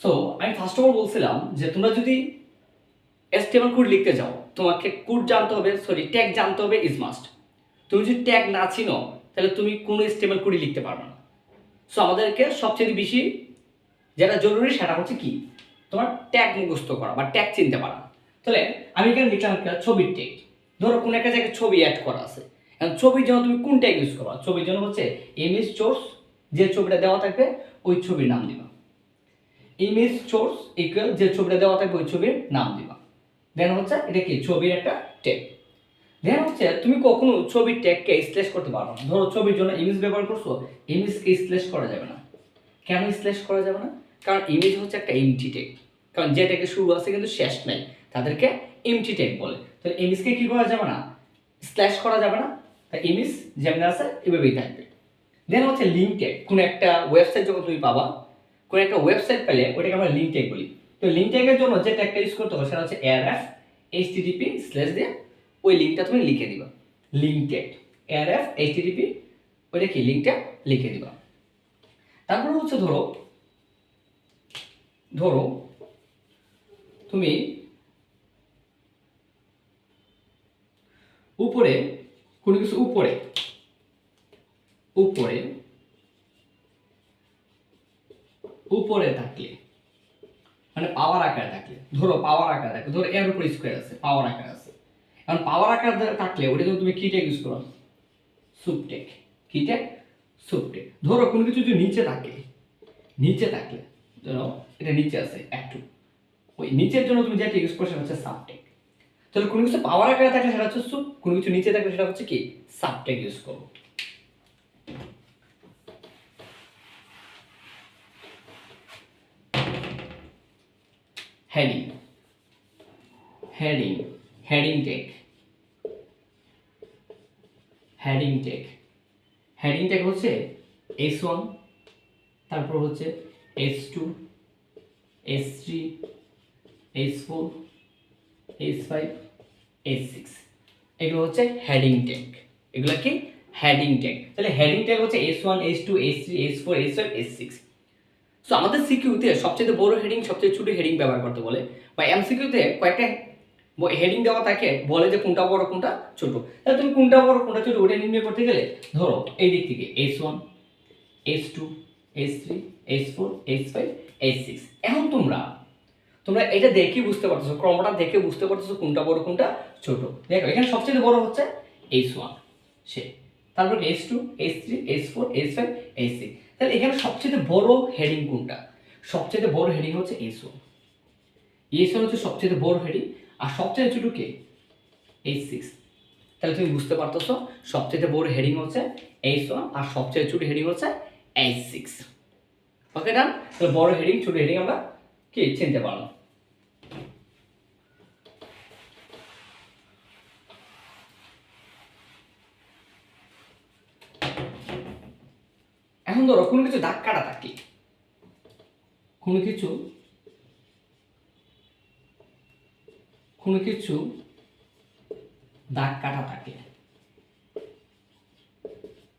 So আমি first of all বলছিলাম যে তোমরা যদি এসটিএমএল কোড লিখতে যাও, তোমাকে কোড জানতে হবে সরি ট্যাগ জানতে হবে ইজ মাস্ট তুমি যদি ট্যাগ না চিনো, তাহলে তুমি কোনো এসটিএমএল কোডই লিখতে পারবে না। সো আমাদেরকে সবচেয়ে বেশি যেটা জরুরি সেটা হচ্ছে কি? তোমার ট্যাগ মুখস্থ করা বা ট্যাগ চিনতে পারা। তাহলে আমি এখানে লিখলাম ছবির ট্যাগ ধরো কোনো একটা জায়গায় ছবি অ্যাড করা আছে। এখন ছবির জন্য তুমি কোন ট্যাগ ইউজ করবা? ছবির জন্য হচ্ছে ইমেজ চোর্স যে ছবিটা দেওয়া থাকবে, ওই ছবির নাম দিবা। ইমেজ সোর্স ইকুয়াল যে ছবিটা দেওয়া থাকবে, ওই ছবির নাম দিবা। দেন হচ্ছে, এটা কি? ছবির একটা ট্যাগ দেন হচ্ছে, তুমি কখনো ছবির ট্যাগকে স্ল্যাশ করতে পারো না। ধরো, ছবির জন্য ইমেজ ব্যবহার করছ ইমেজকে স্ল্যাশ করা যাবে না। কেন স্ল্যাশ করা যাবে না? কারণ ইমেজ হচ্ছে একটা এমটি ট্যাগ কারণ যে ট্যাগে শুরু আছে, কিন্তু শেষ নাই, তাদেরকে এমটি ট্যাগ বলে। তাহলে ইমেজকে কি করা যাবে না? স্ল্যাশ করা যাবে না। তাই ইমেজ যেমন আছে, এভাবেই থাকবে। দেন হচ্ছে লিঙ্ক ট্যাগ কোনো একটা ওয়েবসাইট যখন তুমি পাবা কোনো একটা ওয়েবসাইট পেলে ওটাকে আমরা লিঙ্ক ট্যাগ বলি। তো লিঙ্ক ট্যাগের জন্য যে ট্যাগটা ইউজ করতে হবে সেটা হচ্ছে এয়ার এফ এইচটিটিপি স্ল্যাশ দিয়ে ওই লিঙ্কটা তুমি লিখে দিবা। Link tag href HTTP ওইটা কি? লিঙ্কটা লিখে দিবা। তারপরে হচ্ছে ধরো ধরো তুমি উপরে, কোনো কিছু উপরে উপরে উপরে থাকলে মানে পাওয়ার আকারে থাকলে, ধরো পাওয়ার আকারে থাকলে, ধরো এর উপরে স্কোয়ার আছে পাওয়ার আকার আছে। এখন পাওয়ার আকার থাকলে ওটা জন্য তুমি কি ট্যাগ ইউজ করো সুপটেক কি ট্যাগ সুপটেক ধরো কোনো কিছু যদি নিচে থাকে, নিচে থাকলে, ধরো এটা নিচে আছে একটু ওই নিচের জন্য তুমি যেটা ইউজ করো, সেটা হচ্ছে সাবটেক তাহলে কোনো কিছু পাওয়ার আকারে থাকলে সেটা হচ্ছে সুপ কোনো কিছু নিচে থাকলে সেটা হচ্ছে কি? সাবটেক ইউজ করো। Heading heading heading tag heading tag heading tag হচ্ছে এস ওয়ান তারপর হচ্ছে S two S three S four S five S six এগুলো হচ্ছে হেডিং ট্যাগ এগুলো কি? হেডিং ট্যাগ তাহলে হেডিং ট্যাগ হচ্ছে S one S two S three S four S five S six so আমাদের সিকিউতে সবচেয়ে বড় হেডিং সবচেয়ে ছোট হেডিং ব্যবহার করতে বলে। বা এমসিকিউতে কয়েকটা হেডিং দেওয়া থাকে, বলে যে কোনটা বড়, কোনটা ছোট। তাহলে তুমি কোনটা বড়, কোনটা ছোট ওটা নির্ণয় করতে গেলে ধরো, এই দিক থেকে S one S two S three S four S five S six এখন তোমরা তোমরা এটা দেখে বুঝতে পারতেছো, ক্রমটা দেখে বুঝতে পারতেছো কোনটা বড়, কোনটা ছোট। দেখো, এখানে সবচেয়ে বড় হচ্ছে এস ওয়ান সে। তারপর S two S three S four S five S six তাহলে এখানে সবচেয়ে বড় হেডিং কোনটা? সবচেয়ে বড় হেডিং হচ্ছে এস ওয়ান এস ওয়ান হচ্ছে সবচেয়ে বড় হেডিং আর সবচেয়ে ছোট কে? এইচ সিক্স তাহলে তুমি বুঝতে পারতেছো, সবচেয়ে বড় হেডিং হচ্ছে এইচ ওয়ান আর সবচেয়ে ছোট হেডিং হচ্ছে এইচ সিক্স ওকে ডান তাহলে বড় হেডিং ছোট হেডিং আমরা কি? চিনতে পারলাম। এখন ধরো কোনো কিছু দাগ কাটা থাকে। কোনো কিছু কোনো কিছু দাগ কাটা থাকে।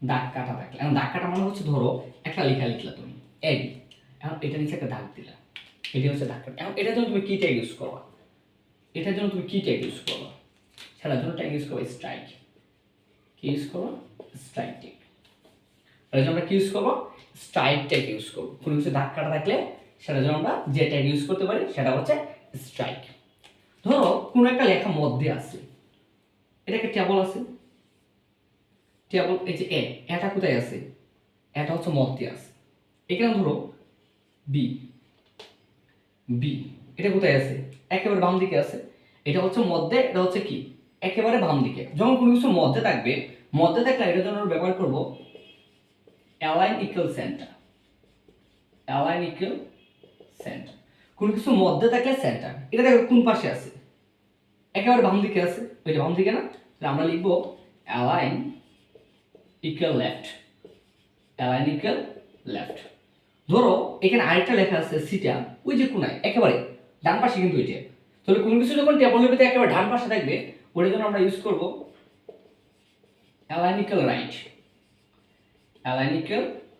দাগ কাটা থাকলে এখন দাগ কাটা মানে হচ্ছে ধরো, একটা লেখা লিখলা তুমি এবি এখন এটা নিচে একটা দাগ দিলা। এটা হচ্ছে দাগ কাটা এখন এটার জন্য তুমি কি ট্যাগ ইউজ করবা? এটার জন্য তুমি কি ট্যাগ ইউজ করবা? সেটার জন্য ট্যাগ ইউজ করবা স্ট্রাইক কি ইউজ করবা? স্ট্রাইক ট্যাগ এটার জন্য আমরা কি ইউজ করব? স্ট্রাইক ট্যাগ ইউজ করব। কোনো কিছু দাগ থাকলে সেটার জন্য আমরা যে ট্যাগ ইউজ করতে পারি, সেটা হচ্ছে স্ট্রাইক ধরো, কোনো একটা লেখা মধ্যে আছে। এটা একটা টেবল আছে। টেবল এই যে এ, এটা কোথায় আছে? এটা হচ্ছে মধ্যে আছে। এখানে ধরো বি বি এটা কোথায় আছে? একেবারে বাম দিকে আছে। এটা হচ্ছে মধ্যে, এটা হচ্ছে কি? একেবারে বাম দিকে। যখন কোনো কিছু মধ্যে থাকবে, মধ্যে থাকলে এটার জন্য ব্যবহার করব align equal centre align equal centre কোনো কিছু মধ্যে থাকলে সেন্টার এটা দেখো কোন পাশে আছে? একেবারে বাম দিকে আছে। ওইটা বাম দিকে না? তাহলে আমরা লিখব align equal left align equal left ধরো, এখানে আরেকটা লেখা আছে সিটা, ওই যে কোনায়, একেবারে ডান পাশে কিন্তু ওইটা। তাহলে কোনো কিছু যখন টেবলের ভিতরে একেবারে ডান পাশে থাকবে ওটার জন্য আমরা ইউজ করব align equal right align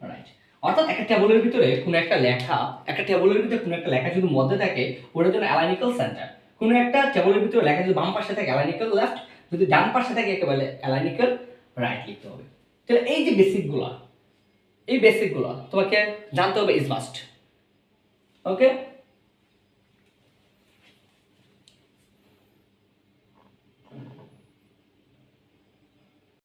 right অর্থাৎ একটা টেবলের ভিতরে কোনো একটা লেখা, একটা টেবলের ভিতরে কোনো একটা লেখা যদি মধ্যে থাকে, ওটা জন্য অ্যালাইনিক্যাল সেন্টার কোনো একটা টেবলের ভিতরে লেখা যদি বাম পাশে থাকে অ্যালাইনিক্যাল লেফট যদি ডান পাশে থাকে, একেবারে অ্যালাইনিক্যাল রাইট লিখতে হবে। তাহলে এই যে বেসিকগুলো এই বেসিকগুলো তোমাকে জানতে হবে ইজ মাস্ট ওকে